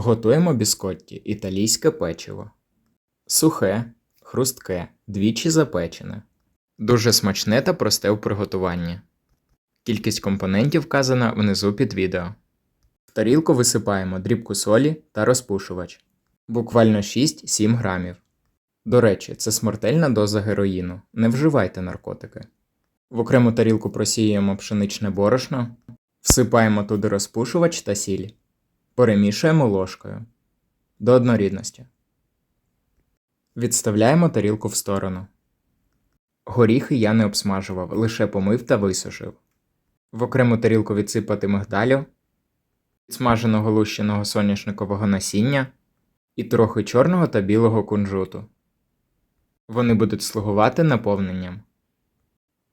Готуємо біскотті італійське печиво. Сухе, хрустке, двічі запечене. Дуже смачне та просте в приготуванні. Кількість компонентів вказана внизу під відео. В тарілку висипаємо дрібку солі та розпушувач. Буквально 6-7 грамів. До речі, це смертельна доза героїну. Не вживайте наркотики. В окрему тарілку просіюємо пшеничне борошно, всипаємо туди розпушувач та сіль. Перемішуємо ложкою до однорідності. Відставляємо тарілку в сторону. Горіхи я не обсмажував, лише помив та висушив. В окрему тарілку відсипати мигдалю, смаженого лущеного соняшникового насіння і трохи чорного та білого кунжуту. Вони будуть слугувати наповненням.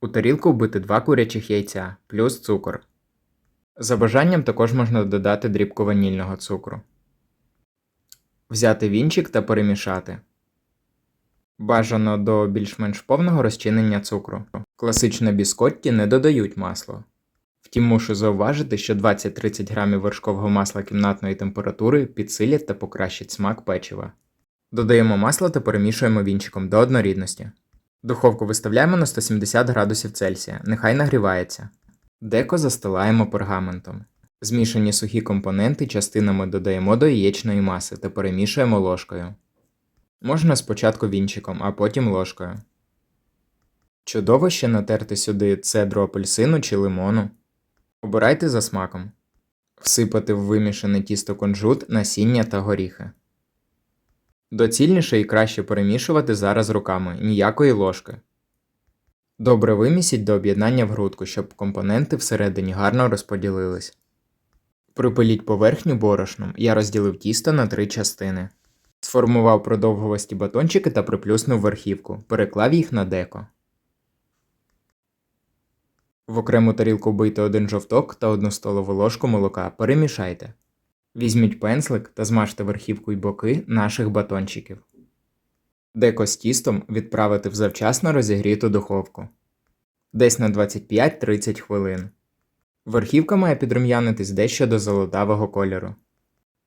У тарілку вбити два курячих яйця плюс цукор. За бажанням також можна додати дрібку ванільного цукру. Взяти вінчик та перемішати. Бажано до більш-менш повного розчинення цукру. Класичне біскотті не додають масло. Втім, мушу зауважити, що 20-30 грамів вершкового масла кімнатної температури підсилять та покращать смак печива. Додаємо масло та перемішуємо вінчиком до однорідності. Духовку виставляємо на 170 градусів Цельсія, нехай нагрівається. Деко застилаємо пергаментом. Змішані сухі компоненти частинами додаємо до яєчної маси та перемішуємо ложкою. Можна спочатку вінчиком, а потім ложкою. Чудово ще натерти сюди цедру апельсину чи лимону. Обирайте за смаком. Всипати в вимішане тісто кунжут, насіння та горіхи. Доцільніше і краще перемішувати зараз руками, ніякої ложки. Добре вимісіть до об'єднання в грудку, щоб компоненти всередині гарно розподілились. Припиліть поверхню борошном. Я розділив тісто на три частини. Сформував продовгувасті батончики та приплюснув верхівку, переклав їх на деко. В окрему тарілку вбийте один жовток та одну столову ложку молока. Перемішайте. Візьміть пензлик та змажте верхівку й боки наших батончиків. Деко з тістом відправити в завчасно розігріту духовку. Десь на 25-30 хвилин. Верхівка має підрум'янитись дещо до золотавого кольору.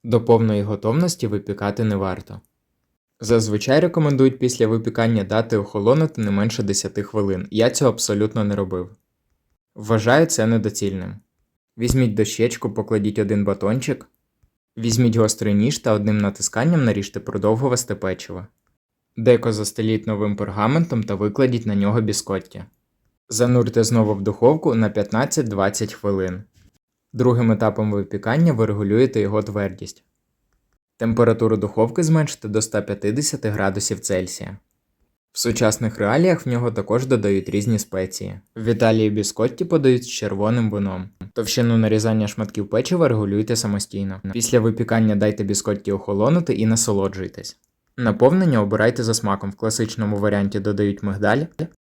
До повної готовності випікати не варто. Зазвичай рекомендують після випікання дати охолонути не менше 10 хвилин. Я цього абсолютно не робив. Вважаю це недоцільним. Візьміть дощечку, покладіть один батончик, візьміть гострий ніж та одним натисканням наріжте продовгувасте печиво. Деко застеліть новим пергаментом та викладіть на нього біскоття. Занурте знову в духовку на 15-20 хвилин. Другим етапом випікання ви регулюєте його твердість. Температуру духовки зменшите до 150 градусів Цельсія. В сучасних реаліях в нього також додають різні спеції. В Італії біскотті подають з червоним вином. Товщину нарізання шматків печива регулюйте самостійно. Після випікання дайте біскотті охолонути і насолоджуйтесь. Наповнення обирайте за смаком. В класичному варіанті додають мигдаль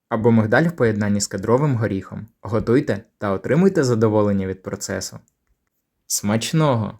або мигдаль в поєднанні з кедровим горіхом. Готуйте та отримуйте задоволення від процесу. Смачного!